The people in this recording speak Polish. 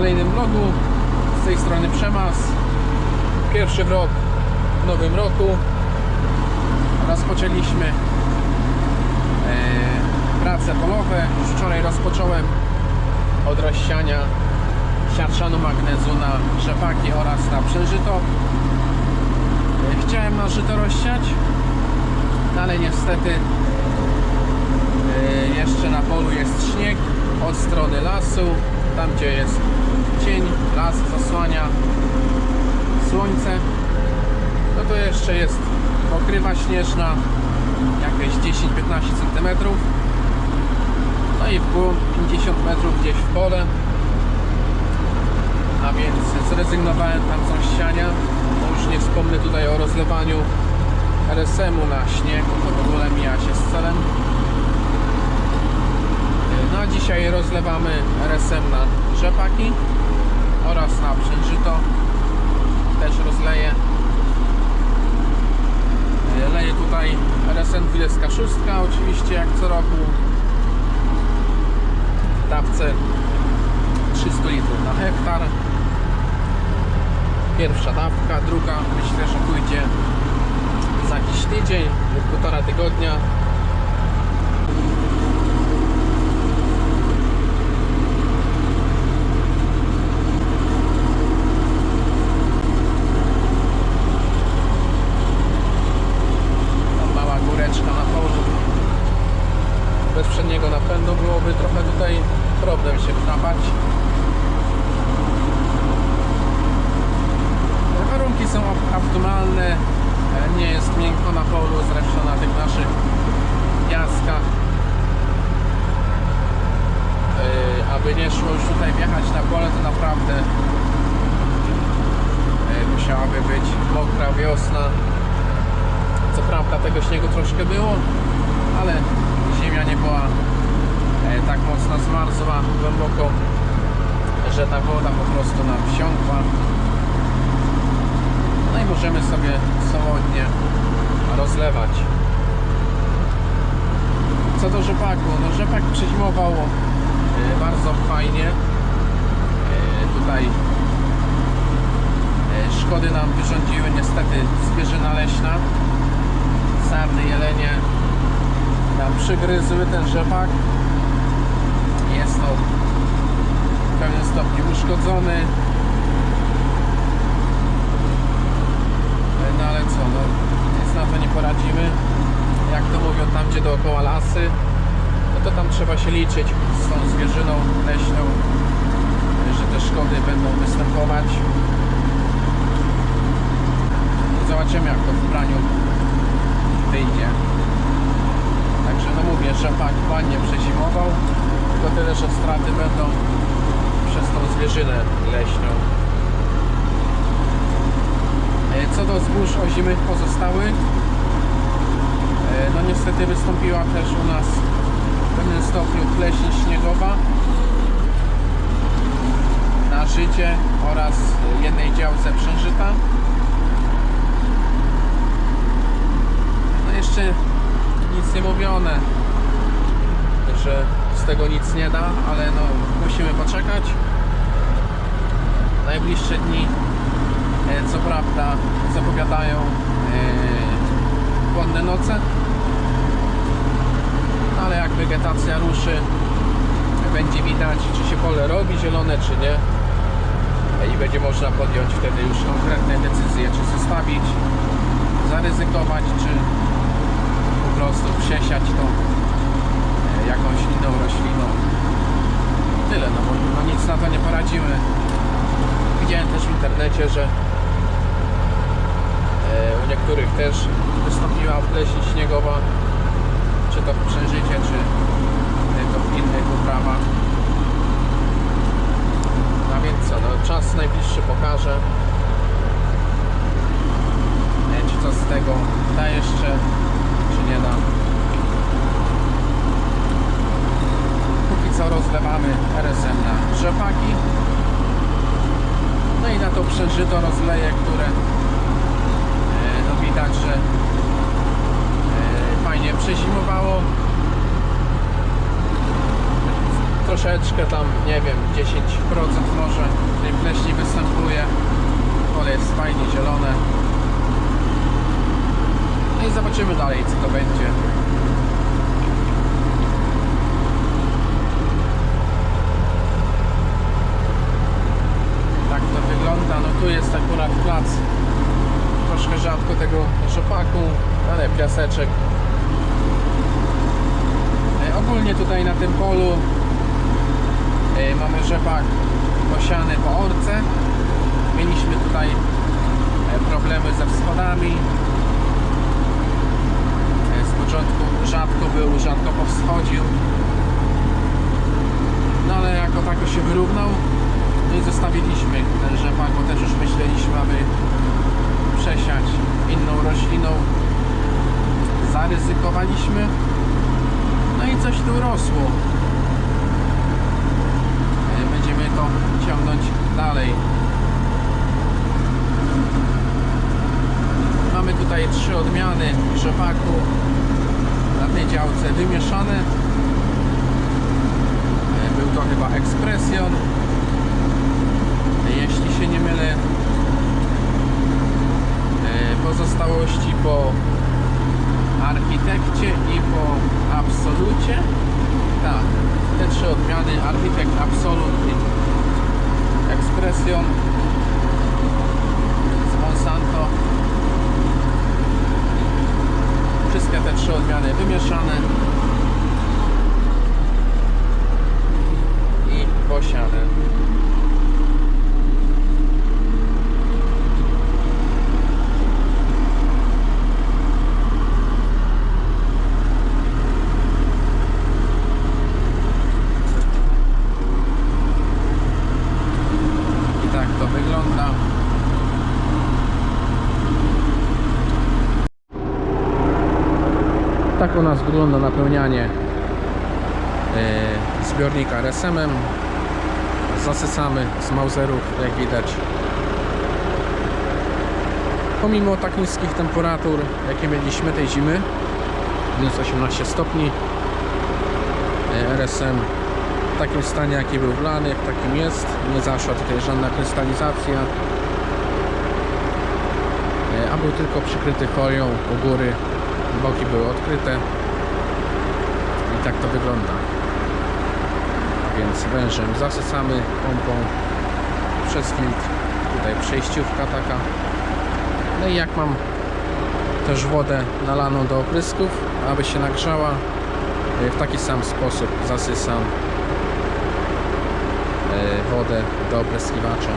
kolejnym vlogu. Z tej strony Przemas. Pierwszy vlog w nowym roku. Rozpoczęliśmy e, prace polowe. Już wczoraj rozpocząłem od rozsiania siarczanu magnezu na rzepaki oraz na przężyto. E, Chciałem na żyto rozsiać, no ale niestety e, jeszcze na polu jest śnieg od strony lasu, tam gdzie jest cień, las zasłania słońce, no to jeszcze jest pokrywa śnieżna, jakieś 10-15 cm, no i w głąb 50 metrów gdzieś w pole, a więc zrezygnowałem tam z rozsiania, no już nie wspomnę tutaj o rozlewaniu RSM-u na śnieg, bo to w ogóle mija się z celem. No a dzisiaj rozlewamy RSM na rzepaki oraz na przężyto. Też rozleję. Leję tutaj RSM 26, oczywiście jak co roku. W dawce 300 litrów na hektar. Pierwsza dawka, druga myślę, że pójdzie za jakiś tydzień lub półtora tygodnia. Są op- optymalne. E, Nie jest miękko na polu, zresztą na tych naszych jaskach. E, Aby nie szło już tutaj wjechać na pole, to naprawdę e, musiałaby być mokra wiosna. Co prawda tego śniegu troszkę było, ale ziemia nie była tak mocno zmarzła głęboko, że ta woda po prostu nam wsiąkła. I możemy sobie swobodnie rozlewać. Co do rzepaku, no rzepak przezimował e, bardzo fajnie. E, Tutaj e, szkody nam wyrządziły niestety zwierzyna leśna. Sarny, jelenie nam przygryzły ten rzepak. Jest on w pewnym stopniu uszkodzony. No ale co, no nic na to nie poradzimy. Jak to mówią tam gdzie dookoła lasy, no to tam trzeba się liczyć z tą zwierzyną leśną, że te szkody będą występować. I zobaczymy jak to w praniu wyjdzie. Także no mówię, rzepak ładnie przezimował, tylko tyle, że straty będą przez tą zwierzynę leśną. E, Co do zbóż ozimych pozostałych, e, no niestety wystąpiła też u nas w pewnym stopniu pleśń śniegowa na życie oraz jednej działce przężyta. No jeszcze nic nie mówione, że z tego nic nie da, ale no musimy poczekać. Najbliższe dni co prawda zapowiadają e, chłodne noce, ale jak wegetacja ruszy, będzie widać, czy się pole robi zielone, czy nie. E, I będzie można podjąć wtedy już konkretne decyzje, czy zostawić, zaryzykować, czy po prostu przesiać to e, jakąś inną rośliną. Tyle, no bo no nic na to nie poradzimy. Widziałem też w internecie, że E, U niektórych też wystąpiła pleśń śniegowa, czy to w Przężycie, czy to w innych uprawach. A więc co, no, czas najbliższy pokaże, e, czy co z tego da jeszcze, czy nie da. Póki co rozlewamy RSM na rzepaki. No i na to przeżyto rozleje, które no widać, że e, fajnie przezimowało. troszeczkę tam, nie wiem, 10% może tej pleśni występuje. Pole jest fajnie zielone. No i zobaczymy dalej, co to będzie. Tak to wygląda. No tu jest akurat plac. Troszkę rzadko tego rzepaku, ale piaseczek. E, Ogólnie tutaj na tym polu e, mamy rzepak posiany po orce. Mieliśmy tutaj e, problemy ze wschodami. E, Z początku rzadko był, rzadko powschodził. No ale jako tako się wyrównał. No i zostawiliśmy ten rzepak, bo też już myśleliśmy, aby przesiać inną rośliną. Zaryzykowaliśmy. No i coś tu rosło. E, Będziemy to ciągnąć dalej. Mamy tutaj trzy odmiany rzepaku na tej działce wymieszane. E, Był to chyba Expression. Jeśli się nie mylę, e, pozostałości po architekcie i po absolucie. Tak, te trzy odmiany architekt, absolut i expression z Monsanto. Wszystkie te trzy odmiany wymieszane i posiane. I tak to wygląda. Tak u nas wygląda napełnianie e, zbiornika RSM-em. Zasysamy z Mauserów, jak widać. Pomimo tak niskich temperatur, jakie mieliśmy tej zimy, minus 18 stopni, e, RSM w takim stanie jaki był wlany, w takim jest. Nie zaszła tutaj żadna krystalizacja. E, A był tylko przykryty folią u góry. Boki były odkryte. I tak to wygląda. Więc wężem zasysamy pompą przez filtr. Tutaj przejściówka taka. No i jak mam też wodę nalaną do oprysków, aby się nagrzała, e, w taki sam sposób zasysam e, wodę do opryskiwacza.